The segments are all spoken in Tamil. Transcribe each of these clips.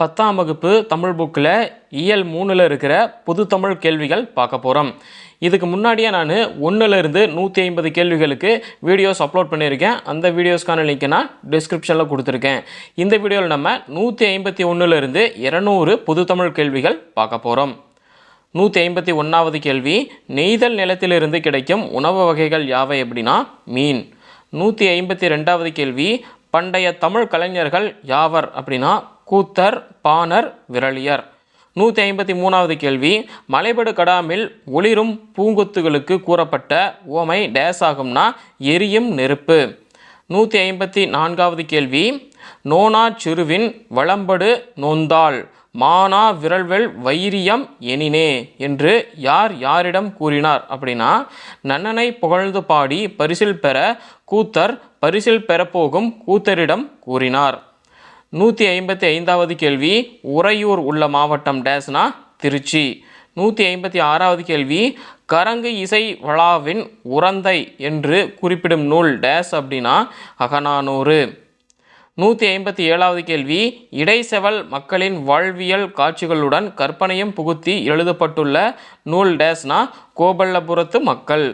பத்தாம் வகுப்பு தமிழ் புக்கில் இயல் மூணில் இருக்கிற புது தமிழ் கேள்விகள் பார்க்க போகிறோம் இதுக்கு முன்னாடியே நான் ஒன்றுலேருந்து நூற்றி ஐம்பது கேள்விகளுக்கு வீடியோஸ் அப்லோட் பண்ணியிருக்கேன். அந்த வீடியோஸ்க்கான லிங்க் நான் டிஸ்கிரிப்ஷனில் கொடுத்துருக்கேன். இந்த வீடியோவில் நம்ம நூற்றி ஐம்பத்தி ஒன்றுலேருந்து இரநூறு புது தமிழ் கேள்விகள் பார்க்க போகிறோம் நூற்றி ஐம்பத்தி ஒன்றாவது கேள்வி நெய்தல் நிலத்திலிருந்து கிடைக்கும் உணவு வகைகள் யாவை அப்படின்னா மீன். நூற்றி ஐம்பத்தி ரெண்டாவது கேள்வி பண்டைய தமிழ் கலைஞர்கள் யாவர் அப்படின்னா கூத்தர் பாணர் விரலியர். நூற்றி ஐம்பத்தி மூணாவது கேள்வி மலைபடு கடாமில் ஒளிரும் பூங்கொத்துகளுக்கு கூறப்பட்ட ஓமை டேஸ் ஆகும்னா எரியும் நெருப்பு. நூற்றி ஐம்பத்தி நான்காவது கேள்வி நோனா சிறுவின் வளம்படு நொந்தாள் மானா விரல்வெல் வைரியம் எனினே என்று யார் யாரிடம் கூறினார் அப்படின்னா நன்னனை புகழ்ந்து பாடி பரிசில் பெற கூத்தர் பரிசில் பெறப்போகும் கூத்தரிடம் கூறினார். நூற்றி ஐம்பத்தி ஐந்தாவது கேள்வி உறையூர் உள்ள மாவட்டம் டேஸ்னா திருச்சி. நூற்றி ஐம்பத்தி ஆறாவது கேள்வி கரங்கு இசை வளாவின் உரந்தை என்று குறிப்பிடும் நூல் டேஸ் அப்படின்னா அகநானூறு. நூற்றி ஐம்பத்தி ஏழாவது கேள்வி இடைசெவல் மக்களின் வாழ்வியல் காட்சிகளுடன் கற்பனையும் புகுத்தி எழுதப்பட்டுள்ள நூல் டேஸ்னா கோபல்லபுரத்து மக்கள்.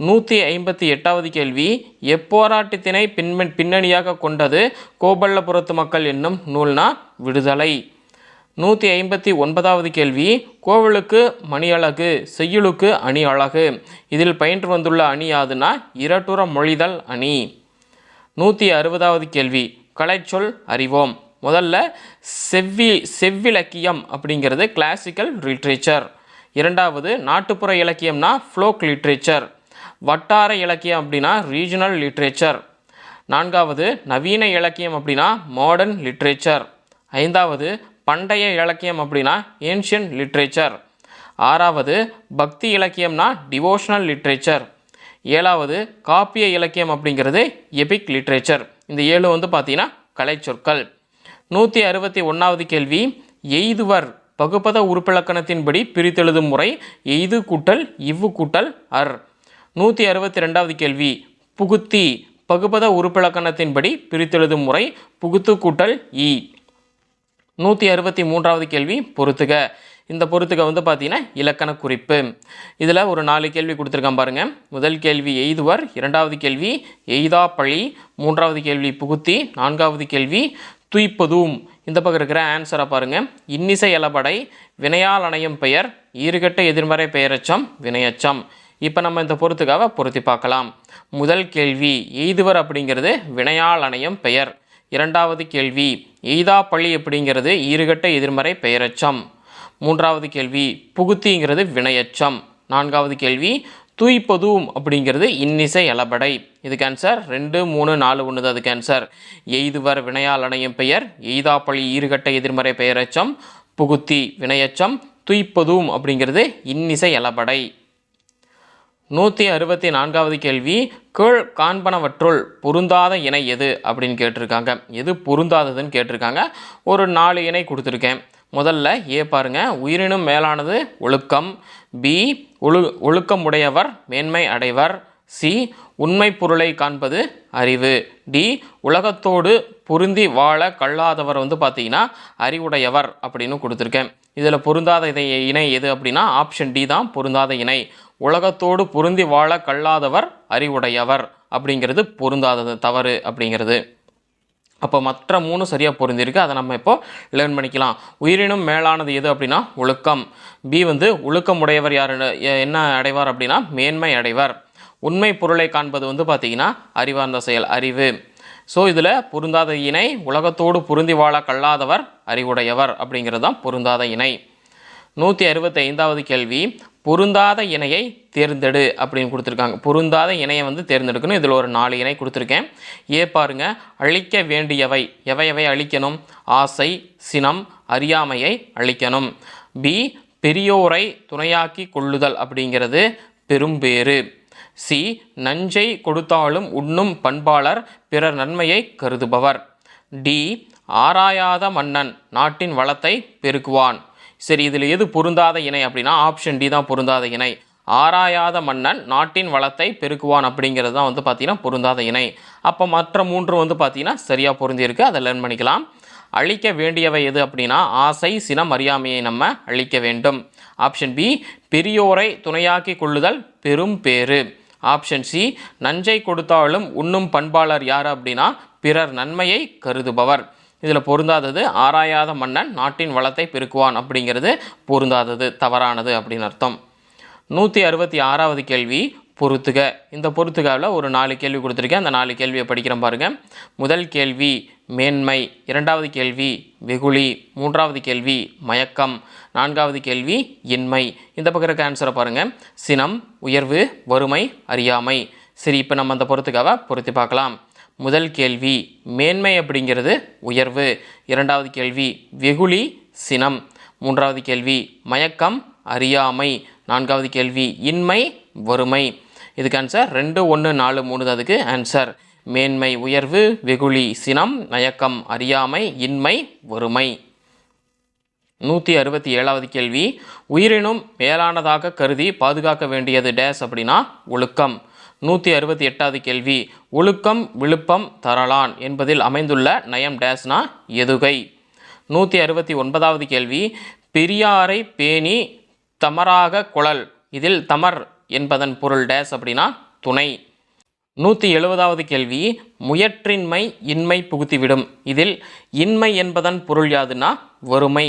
நூற்றி ஐம்பத்தி எட்டாவது கேள்வி எப்போராட்டத்தினை பின்மன் பின்னணியாக கொண்டது கோபல்லபுரத்து மக்கள் என்னும் நூல்னா விடுதலை. நூற்றி ஐம்பத்தி ஒன்பதாவது கேள்வி கோவிலுக்கு மணி அழகு செய்யுளுக்கு அணி அழகு. இதில் பயின்று வந்துள்ள அணி யாதுனா இரட்டுற மொழிதல் அணி. நூற்றி அறுபதாவது கேள்வி கலைச்சொல் அறிவோம். முதல்ல செவ்வி செவ்விலக்கியம் அப்படிங்கிறது கிளாசிக்கல் லிட்ரேச்சர் இரண்டாவது நாட்டுப்புற இலக்கியம்னா ஃப்ளோக் லிட்ரேச்சர் வட்டார இலக்கியம் அப்படின்னா ரீஜனல் லிட்ரேச்சர் நான்காவது நவீன இலக்கியம் அப்படின்னா மாடர்ன் லிட்ரேச்சர் ஐந்தாவது பண்டைய இலக்கியம் அப்படின்னா ஏன்ஷியன் லிட்ரேச்சர் ஆறாவது பக்தி இலக்கியம்னா டிவோஷனல் லிட்ரேச்சர் ஏழாவது காப்பிய இலக்கியம் அப்படிங்கிறது எபிக் லிட்ரேச்சர் இந்த ஏழு வந்து பார்த்தீங்கன்னா கலைச்சொற்கள். நூற்றி அறுபத்தி ஒன்றாவது கேள்வி எய்துவர் பகுப்பத உறுப்பிலக்கணத்தின்படி பிரித்தெழுதும் முறை எய்து கூட்டல் இவ்வு கூட்டல் அர். நூற்றி அறுபத்தி ரெண்டாவது கேள்வி. புகுத்தி பகுப்பத உறுப்பிலக்கணத்தின்படி பிரித்தெழுதும் முறை புகுத்து கூட்டல் இ. நூற்றி அறுபத்தி மூன்றாவது கேள்வி பொறுத்துக. இந்த பொறுத்துக வந்து பார்த்தீங்கன்னா இலக்கண குறிப்பு. இதில் ஒரு நாலு கேள்வி கொடுத்துருக்கான் பாருங்கள் முதல் கேள்வி எய்துவர் இரண்டாவது கேள்வி எய்தா பழி மூன்றாவது கேள்வி புகுத்தி நான்காவது கேள்வி துய்ப்பதும். இந்த பக்கம் இருக்கிற ஆன்சரை பாருங்கள் இன்னிசை இலபடை வினையால் அணையும் பெயர் ஈறுகட்ட எதிர்மறை பெயரச்சம் வினையச்சம். இப்போ நம்ம இந்த பொறுத்துக்காக பொருத்தி பார்க்கலாம். முதல் கேள்வி எய்துவர் அப்படிங்கிறது வினையால் அணையும் பெயர். இரண்டாவது கேள்வி எய்தா பள்ளி அப்படிங்கிறது ஈறுகட்ட எதிர்மறை பெயரச்சம். மூன்றாவது கேள்வி புகுத்திங்கிறது வினையச்சம். நான்காவது கேள்வி தூய்ப்பதும் அப்படிங்கிறது இன்னிசை இலபடை இதுக்கு ஆன்சர் ரெண்டு மூணு நாலு ஒன்று தான் அதுக்கு ஆன்சர் எய்துவர் வினையால் அணையும் பெயர் எய்தாப்பழி ஈறுகட்ட எதிர்மறை பெயரச்சம் புகுத்தி வினையச்சம் துய்ப்பதும் அப்படிங்கிறது இன்னிசை இலபடை நூற்றி அறுபத்தி நான்காவது கேள்வி கீழ் காண்பனவற்றுள் பொருந்தாத இணை எது? அப்படின்னு கேட்டிருக்காங்க. எது பொருந்தாததுன்னு கேட்டிருக்காங்க. ஒரு நாலு இணை கொடுத்துருக்கேன். முதல்ல ஏ பாருங்கள் உயிரினும் மேலானது ஒழுக்கம். பி ஒழு ஒழுக்கமுடையவர் மேன்மை அடைவர். சி உண்மை பொருளை காண்பது அறிவு. டி உலகத்தோடு பொருந்தி வாழ கல்லாதவர் வந்து பார்த்தீங்கன்னா அறிவுடையவர் அப்படின்னு கொடுத்துருக்கேன். இதில் பொருந்தாத இதை இணை எது அப்படின்னா ஆப்ஷன் டி தான் பொருந்தாத இணை. உலகத்தோடு பொருந்தி வாழ கல்லாதவர் அறிவுடையவர். அப்படிங்கிறது பொருந்தாதது தவறு அப்படிங்கிறது. அப்போ மற்ற மூணு சரியாக பொருந்திருக்கு. அதை நம்ம இப்போ லேர்ன் பண்ணிக்கலாம். உயிரினும் மேலானது எது அப்படின்னா ஒழுக்கம். பி வந்து ஒழுக்கம் உடையவர் யார் என்ன அடைவார் அப்படின்னா மேன்மை அடைவர். உண்மை பொருளை காண்பது வந்து பார்த்தீங்கன்னா அறிவார்ந்த செயல் அறிவு. ஸோ இதில் பொருந்தாத இணை உலகத்தோடு பொருந்தி வாழ கல்லாதவர் அறிவுடையவர் அப்படிங்கிறது தான் பொருந்தாத இணை. நூற்றி அறுபத்தி ஐந்தாவது கேள்வி பொருந்தாத இணையை தேர்ந்தெடு அப்படின்னு கொடுத்துருக்காங்க. பொருந்தாத இணையை வந்து தேர்ந்தெடுக்கணும். இதில் ஒரு நாலு இணை கொடுத்துருக்கேன். ஏ பாருங்க அழிக்க வேண்டியவை. எவை எவை அழிக்கணும்? ஆசை சினம் அறியாமையை அழிக்கணும். பி பெரியோரை துணையாக்கி கொள்ளுதல் அப்படிங்கிறது பெரும்பேறு. சி நஞ்சை கொடுத்தாலும் உண்ணும் பண்பாளர் பிறர் நன்மையை கருதுபவர். டி ஆராயாத மன்னன் நாட்டின் வளத்தை பெருக்குவான். சரி இதில் எது பொருந்தாத இணை அப்படின்னா ஆப்ஷன் டி தான் பொருந்தாத இணை. ஆராயாத மன்னன் நாட்டின் வளத்தை பெருக்குவான் அப்படிங்கிறது தான் வந்து பார்த்தீங்கன்னா பொருந்தாத இணை. அப்போ மற்ற மூன்று வந்து பார்த்தீங்கன்னா சரியாக பொருந்தியிருக்கு. அதை லேர்ன் பண்ணிக்கலாம். அழிக்க வேண்டியவை எது அப்படின்னா ஆசை சினம் அறியாமையை நம்ம அழிக்க வேண்டும். ஆப்ஷன் பி பெரியோரை துணையாக்கி கொள்ளுதல் பெரும் பேறு. ஆப்ஷன் சி நஞ்சை கொடுத்தாலும் உண்ணும் பண்பாளர் யார் அப்படின்னா பிறர் நன்மையை கருதுபவர். இதில் பொருந்தாதது ஆராயாத மன்னன் நாட்டின் வளத்தை பெருக்குவான் அப்படிங்கிறது பொருந்தாதது தவறானது அப்படின்னு அர்த்தம். நூற்றி அறுபத்தி ஆறாவது கேள்வி பொறுத்துக. இந்த பொறுத்துகாவில் ஒரு நாலு கேள்வி கொடுத்துருக்கேன். அந்த நாலு கேள்வியை படிக்கிறேன் பாருங்கள் முதல் கேள்வி மேன்மை. இரண்டாவது கேள்வி வெகுளி. மூன்றாவது கேள்வி மயக்கம். நான்காவது கேள்வி இன்மை. இந்த பக்கம் இருக்க ஆன்சரை பாருங்கள் சினம் உயர்வு வறுமை அறியாமை. சரி இப்போ நம்ம அந்த பொறுத்துக்காவை பொருத்தி பார்க்கலாம். முதல் கேள்வி மேன்மை அப்படிங்கிறது உயர்வு. இரண்டாவது கேள்வி வெகுளி சினம். மூன்றாவது கேள்வி மயக்கம் அறியாமை. நான்காவது கேள்வி இன்மை வறுமை. இதுக்கு ஆன்சர் ரெண்டு ஒன்று நாலு மூணு அதுக்கு ஆன்சர் மேன்மை உயர்வு வெகுளி சினம் மயக்கம் அறியாமை இன்மை வறுமை. நூற்றி அறுபத்தி ஏழாவது கேள்வி உயிரினும் மேலானதாக கருதி பாதுகாக்க வேண்டியது டேஸ் அப்படின்னா ஒழுக்கம். நூற்றி அறுபத்தி எட்டாவது கேள்வி ஒழுக்கம் விழுப்பம் தரலான் என்பதில் அமைந்துள்ள நயம் டேஸ்னா எதுகை? நூற்றி அறுபத்தி ஒன்பதாவது கேள்வி பெரியாரை பேணி தமராக குழல் இதில் தமர் என்பதன் பொருள் டேஸ் அப்படின்னா துணை. நூற்றி எழுபதாவது கேள்வி முயற்றின்மை இன்மை புகுத்திவிடும் இதில் இன்மை என்பதன் பொருள் யாதுன்னா வறுமை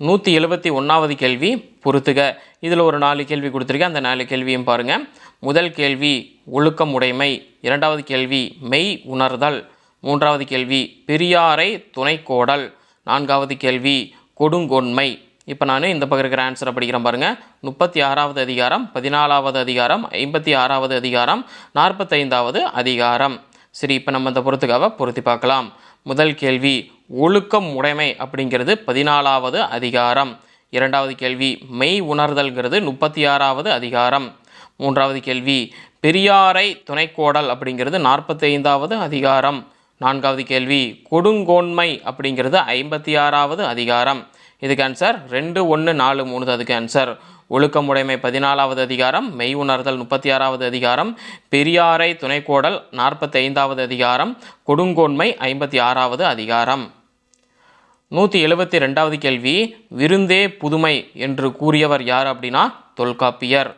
நூற்றி எழுபத்தி ஒன்றாவது கேள்வி பொறுத்துக இதில் ஒரு நாலு கேள்வி கொடுத்துருக்கேன். அந்த நாலு கேள்வியும் பாருங்கள் முதல் கேள்வி ஒழுக்கம் உடைமை. இரண்டாவது கேள்வி மெய் உணர்தல். மூன்றாவது கேள்வி பெரியாரை துணைக்கோடல் நான்காவது கேள்வி கொடுங்கொன்மை. இப்போ நான் இந்த பக்கம் இருக்கிற ஆன்சரை படிக்கிறேன் பாருங்கள் முப்பத்தி ஆறாவது அதிகாரம் பதினாலாவது அதிகாரம் ஐம்பத்தி ஆறாவது அதிகாரம் நாற்பத்தைந்தாவது அதிகாரம். சரி இப்போ நம்ம இந்த பொறுத்துக்காக பொருத்தி பார்க்கலாம். முதல் கேள்வி ஒழுக்கம் உடைமை அப்படிங்கிறது பதினாலாவது அதிகாரம். இரண்டாவது கேள்வி மெய் உணர்தல்ங்கிறது முப்பத்தி ஆறாவது அதிகாரம். மூன்றாவது கேள்வி பெரியாரை துணைக்கோடல் அப்படிங்கிறது நாற்பத்தைந்தாவது அதிகாரம். நான்காவது கேள்வி கொடுங்கோன்மை அப்படிங்கிறது ஐம்பத்தி ஆறாவது அதிகாரம். இதுக்கு ஆன்சர் ரெண்டு ஒன்று நாலு மூணு தான் அதுக்கு ஆன்சர் ஒழுக்கமுடைமை பதினாலாவது அதிகாரம் மெய் உணர்தல் முப்பத்தி ஆறாவது அதிகாரம் பெரியாரை துணைக்கோடல் நாற்பத்தி ஐந்தாவது அதிகாரம் கொடுங்கோன்மை ஐம்பத்தி ஆறாவது அதிகாரம். நூற்றி எழுபத்தி ரெண்டாவது கேள்வி விருந்தே புதுமை என்று கூறியவர் யார் அப்படின்னா தொல்காப்பியர்.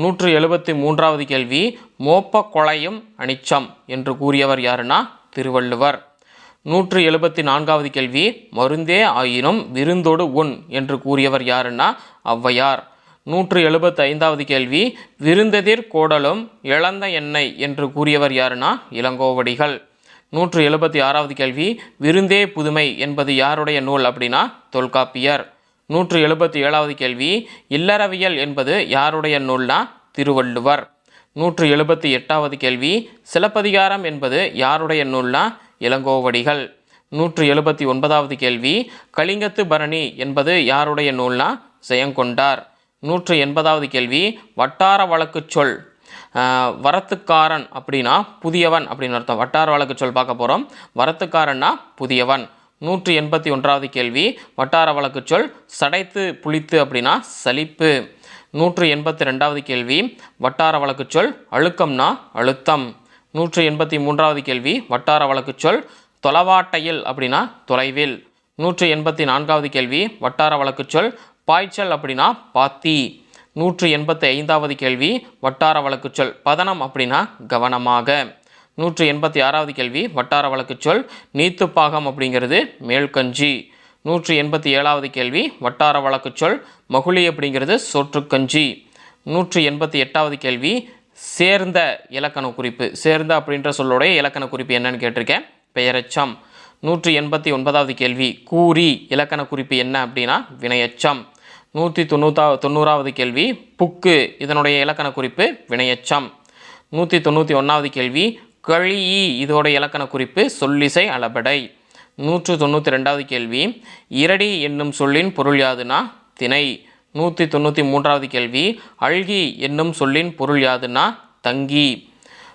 நூற்று எழுபத்தி மூன்றாவது கேள்வி மோப்ப கொலையும் அனிச்சம் என்று கூறியவர் யாருன்னா? திருவள்ளுவர். நூற்று எழுபத்தி நான்காவது கேள்வி மருந்தே ஆயினும் விருந்தோடு உண் என்று கூறியவர் யாருன்னா? ஔவையார். நூற்று எழுபத்தி ஐந்தாவது கேள்வி விருந்தெதிர் கோடலும் இழந்த எண்ணெய் என்று கூறியவர் யாருன்னா? இளங்கோவடிகள். நூற்று எழுபத்தி ஆறாவது கேள்வி விருந்தே புதுமை என்பது யாருடைய நூல் அப்படின்னா? தொல்காப்பியர். நூற்று எழுபத்தி ஏழாவது கேள்வி இல்லறவியல் என்பது யாருடைய நூல்னா திருவள்ளுவர். நூற்று எழுபத்தி எட்டாவது கேள்வி சிலப்பதிகாரம் என்பது யாருடைய நூல்னா இளங்கோவடிகள். நூற்று எழுபத்தி ஒன்பதாவது கேள்வி கலிங்கத்து பரணி என்பது யாருடைய நூல்னா செயங்கொண்டார் நூற்று எண்பதாவது கேள்வி வட்டார வழக்குச் சொல் வரத்துக்காரன் அப்படின்னா புதியவன் அப்படின்னு அர்த்தம். வட்டார வழக்கு சொல் பார்க்க போகிறோம் வரத்துக்காரன்னா புதியவன். நூற்றி எண்பத்தி ஒன்றாவது கேள்வி. வட்டார வழக்கு சொல் சடைத்து புளித்து அப்படின்னா சலிப்பு. நூற்று எண்பத்தி ரெண்டாவது கேள்வி. வட்டார வழக்கு சொல் அழுக்கம்னா அழுத்தம். நூற்று எண்பத்தி மூன்றாவது கேள்வி. வட்டார வழக்கு சொல் தொலைவாட்டையில் அப்படின்னா தொலைவில். நூற்று எண்பத்தி நான்காவது கேள்வி. வட்டார வழக்கு சொல் பாய்ச்சல் அப்படின்னா பாத்தி. நூற்று எண்பத்தி ஐந்தாவது கேள்வி. வட்டார வழக்கு சொல் பதனம் அப்படின்னா கவனமாக. நூற்று எண்பத்தி ஆறாவது கேள்வி வட்டார வழக்கு சொல் நீத்துப்பாகம் அப்படிங்கிறது மேல்கஞ்சி. நூற்று எண்பத்தி ஏழாவது கேள்வி வட்டார வழக்கு சொல் மகுழி அப்படிங்கிறது சோற்றுக்கஞ்சி. நூற்று எண்பத்தி எட்டாவது கேள்வி சேர்ந்த இலக்கண குறிப்பு. சேர்ந்த அப்படின்ற சொல்லுடைய இலக்கண குறிப்பு என்னன்னு கேட்டிருக்கேன். பெயரச்சம். நூற்றி எண்பத்தி ஒன்பதாவது கேள்வி கூறி இலக்கண குறிப்பு என்ன அப்படின்னா வினையச்சம். நூற்றி தொண்ணூத்தா தொண்ணூறாவது கேள்வி புக்கு இதனுடைய இலக்கண குறிப்பு வினையச்சம். நூற்றி தொண்ணூற்றி ஒன்றாவது கேள்வி கழி இதோட இலக்கண குறிப்பு சொல்லிசை அளபடை. நூற்று தொண்ணூற்றி ரெண்டாவது கேள்வி இரடி என்னும் சொல்லின் பொருள் யாதுனா? திணை. நூற்றி தொண்ணூற்றி மூன்றாவது கேள்வி அழ்கி என்னும் சொல்லின் பொருள் யாதுனா? தங்கி.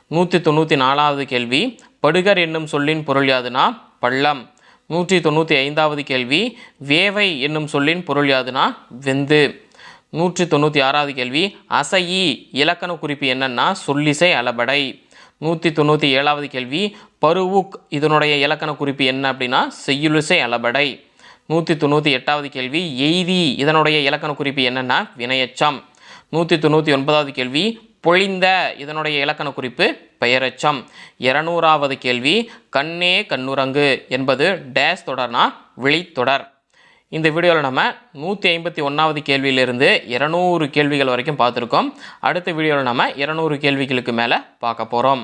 நூற்றி தொண்ணூற்றி நாலாவது கேள்வி படுகர் என்னும் சொல்லின் பொருள் யாதுனா? பள்ளம். நூற்றி தொண்ணூற்றி ஐந்தாவது கேள்வி வேவை என்னும் சொல்லின் பொருள் யாதுனா? வெந்து. நூற்றி தொண்ணூற்றி ஆறாவது கேள்வி அசையி இலக்கண குறிப்பு என்னன்னா? சொல்லிசை அளபடை. நூற்றி தொண்ணூற்றி ஏழாவது கேள்வி பருவுக் இதனுடைய இலக்கண குறிப்பு என்ன அப்படின்னா செய்யுளிசை அளபடை. நூற்றி தொண்ணூற்றி எட்டாவது கேள்வி எய்தி இதனுடைய இலக்கண குறிப்பு என்னென்னா வினையச்சம். நூற்றி தொண்ணூற்றி ஒன்பதாவது கேள்வி பொழிந்த இதனுடைய இலக்கண குறிப்பு பெயரச்சம். இருநூறாவது கேள்வி கண்ணே கண்ணுரங்கு என்பது டேஸ் தொடர்னா விழித்தொடர். இந்த வீடியோவில் நம்ம நூற்றி ஐம்பத்தி ஒன்றாவது கேள்வியிலிருந்து இரநூறு கேள்விகள் வரைக்கும் பார்த்துருக்கோம். அடுத்த வீடியோவில் நம்ம இரநூறு கேள்விகளுக்கு மேலே பார்க்க போகிறோம்